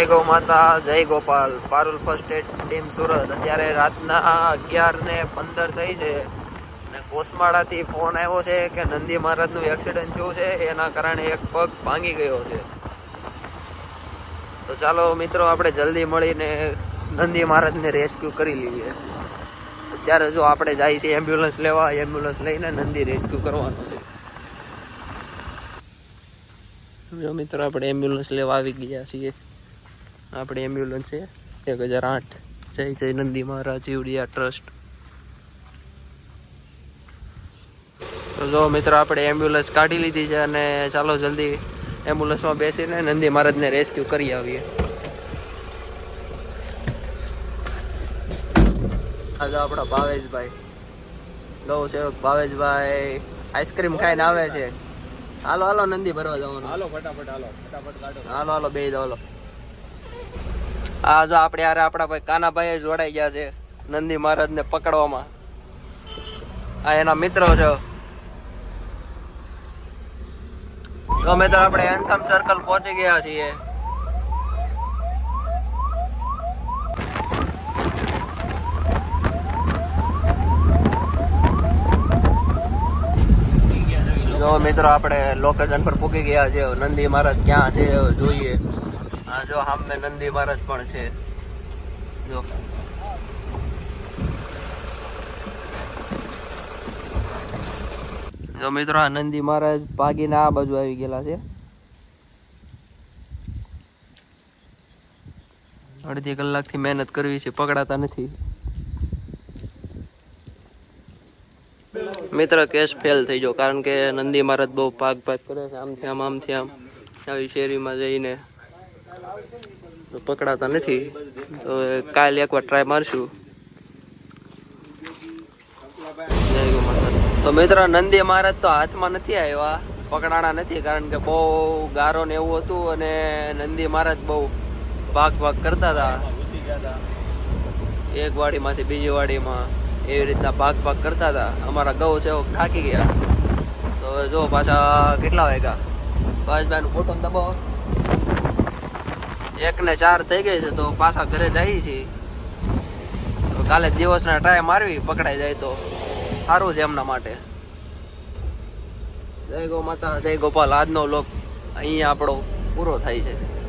જય ગૌ માતા, જય Gopal. Parul first aid team Surat. અત્યારે રાતના અગિયાર ને પંદર થઈ છે. અને કોસમાળાથી ફોન આવ્યો છે કે નંદી મહારાજનું એક્સિડન્ટ થયું છે. એના કારણે એક પગ ભાંગી ગયો છે. તો ચાલો મિત્રો, આપણે જલ્દી મળીને નંદી મહારાજને રેસ્ક્યુ કરી લઈએ. અત્યારે જો આપણે જાય છે એમ્બ્યુલન્સ લેવા એમ્બ્યુલન્સ લઈને નંદી રેસ્ક્યુ કરવાનું છે. જો મિત્રો, આપણે એમ્બ્યુલન્સ લેવા આવી ગયા છીએ. આપણી એમ્બ્યુલન્સ છે. એક હજાર આઠ. જય જય નંદી મહારાજ જીવડિયા ટ્રસ્ટ. તો જો મિત્રો આપણે એમ્બ્યુલન્સ કાઢી લીધી છે અને ચાલો જલ્દી એમ્બ્યુલન્સમાં બેસીને નંદી મહારાજને રેસ્ક્યુ કરી આવીએ. આજે આપણા ભાવેશભાઈ. ગૌ સેવક ભાવેશભાઈ. આઈસ્ક્રીમ ખાઈને આવે છે. હાલો હાલો નંદી ભરવા જવાનું. હાલો ફટાફટ હાલો ફટાફટ કાઢો. હાલો હાલો બે હાલો. આ જો આપણે યાર આપણા ભાઈ કાનાભાઈ જોડાઈ ગયા છે નંદી મહારાજ ને પકડવામાં. આ એના મિત્રો છે. તો આપણે એન્થમ સર્કલ પહોંચી ગયા છીએ. જો મિત્રો આપણે લોકેશન પર પૂકી ગયા છે નંદી મહારાજ ક્યાં છે, જોઈએ. આ જો સામે નંદી મહારાજ પણ છે. જો. જો મિત્રો નંદી મહારાજ ભાગીને આ બાજુ આવી ગયેલા છે. અડધી કલાકથી મહેનત કરવી છે, પકડાતા નથી. મિત્ર કેસ ફેલ થઈ ગયો, કારણ કે નંદી મહારાજ બહુ ભાગ ભાગ કરે છે. આમથી આમ આમથી આમ. આવી શેરીમાં જઈને પકડાતા નથી. તો કાલે એકવાર ટ્રાય મારશું. તો મિત્ર, નંદી મહારાજ તો હાથમાં નથી આવ્યા. પકડાણા નથી, કારણ કે બહુ ગારો ને એવું હતું અને નંદી મહારાજ બહુ ભાગ ભાગ કરતા હતા. એક વાડીમાંથી બીજી વાડીમાં એવી રીતના ભાગ ભાગ કરતા હતા. અમારા ગૌ છે થાકી ગયા. તો જો પાછા કેટલા વાગ્યા? પાંચ બેન ફોટો દબાવો. એક ને ચાર થઈ ગઈ છે તો પાછા ઘરે છીએ તો કાલે દિવસના ટ્રાય મારવી, પકડાઈ જાય તો. સારું છે એમના માટે. જય ગો માતા, જય ગોપાલ. આજનો લોક અહીંયા આપણો પૂરો થાય છે.